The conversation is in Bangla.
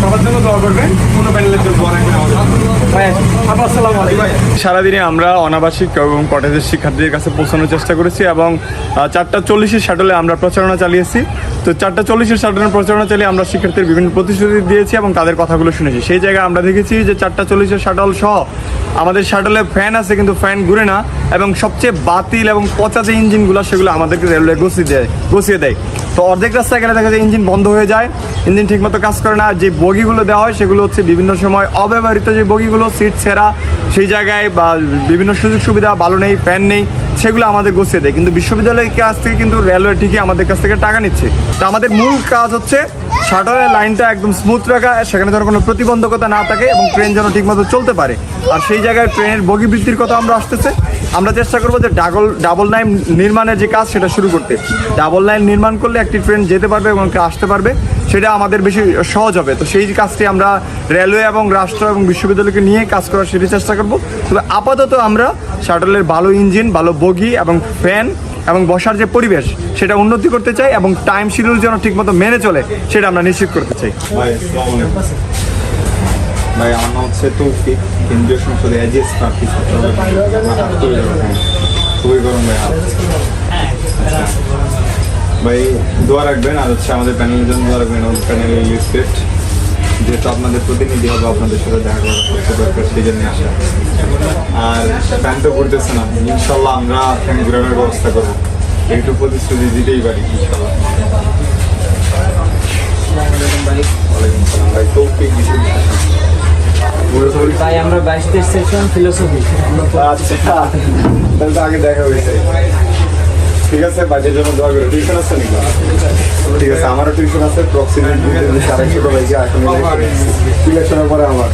সবার জন্য সারাদিনে আমরা অনাবাসিক এবং কটেজের শিক্ষার্থীদের কাছে পৌঁছানোর চেষ্টা করেছি এবং চারটা চল্লিশের শাটলে আমরা প্রচারণা চালিয়েছি। তো চারটা চল্লিশের শাটলের প্রচারণা চালিয়ে আমরা শিক্ষার্থীর বিভিন্ন প্রতিশ্রুতি দিয়েছি এবং তাদের কথাগুলো শুনেছি। সেই জায়গায় আমরা দেখেছি যে চারটা চল্লিশের শাটল সহ আমাদের শাটলে ফ্যান আছে কিন্তু ফ্যান ঘুরে না এবং সবচেয়ে বাতিল এবং পচা যে ইঞ্জিনগুলো সেগুলো আমাদেরকে রেলওয়ে গছিয়ে দেয় গছিয়ে দেয়। তো অর্ধেক রাস্তায় গেলে দেখা যায় ইঞ্জিন বন্ধ হয়ে যায়। ইঞ্জিন ঠিকমতো কাজ করে না। যে বগিগুলো দেওয়া হয় সেগুলো হচ্ছে বিভিন্ন সময় অব্যবহৃত যে বগিগুলো সিট ছেঁড়া, সেই জায়গায় বা বিভিন্ন সুযোগ সুবিধা ভালো নেই ফ্যান নেই সেগুলো আমাদের গুছিয়ে দেয়। কিন্তু বিশ্ববিদ্যালয়ের কাছ থেকে কিন্তু রেলওয়ে ঠিকই আমাদের কাছ থেকে টাকা নিচ্ছে। তো আমাদের মূল কাজ হচ্ছে শাটারের লাইনটা একদম স্মুথ রাখা, সেখানে যেন কোনো প্রতিবন্ধকতা না থাকে এবং ট্রেন যেন ঠিকমতো চলতে পারে। আর সেই জায়গায় ট্রেনের বগি বৃদ্ধির কথা আমরা আসতেছে। আমরা চেষ্টা করব যে ডাবল ডাবল লাইন নির্মাণের যে কাজ সেটা শুরু করতে। ডাবল লাইন নির্মাণ করলে একটি ট্রেন যেতে পারবে এবং আসতে পারবে। সেটা আমাদের বেশি সহজ হবে। তো সেই কাজটি আমরা রেলওয়ে এবং রাষ্ট্র এবং বিশ্ববিদ্যালয়কে নিয়ে কাজ করার সেটি চেষ্টা করব। তবে আপাতত আমরা শাটলের ভালো ইঞ্জিন, ভালো বগি এবং ফ্যান এবং বসার যে পরিবেশ, সেটা উন্নতি করতে চাই এবং টাইম শিডিউল যেন ঠিকমতো মেনে চলে, সেটা আমরা নিশ্চিত করতে চাই। ভাই আমার নাম হচ্ছে তৌফিক, কেন্দ্রীয় সংসদে প্রার্থী ছাত্র খুবই গরম ভাই। ভাই দোয়া রাখবেন আর হচ্ছে আমাদের প্যানেলের জন্য দোয়া রাখবেন আমাদের প্যানেলের লিস্টেড যেহেতু আপনাদের প্রতিনিধি হবে আপনাদের সাথে দেখা করার করতে দরকার সেই জন্য আসা। আর ফ্যান তো ঘুরতেছে না। ইনশাল্লাহ আমরা ঘুরানোর ব্যবস্থা করব। একটু প্রতিশ্রুতি দিতেই পারি ইনশাল্লাহ ভাই আমরা বাইশ সেকশন ফিলোসফি আচ্ছা তাহলে তো আগে দেখা হয়েছে। ঠিক আছে বাজের জন্য দোয়া করে। টিউশন আছে নাকি? ঠিক আছে, আমারও টিউশন আছে প্রক্সিমেট সাড়ে ছোট ভাইকে এখন ইলেকশনের পরে আমার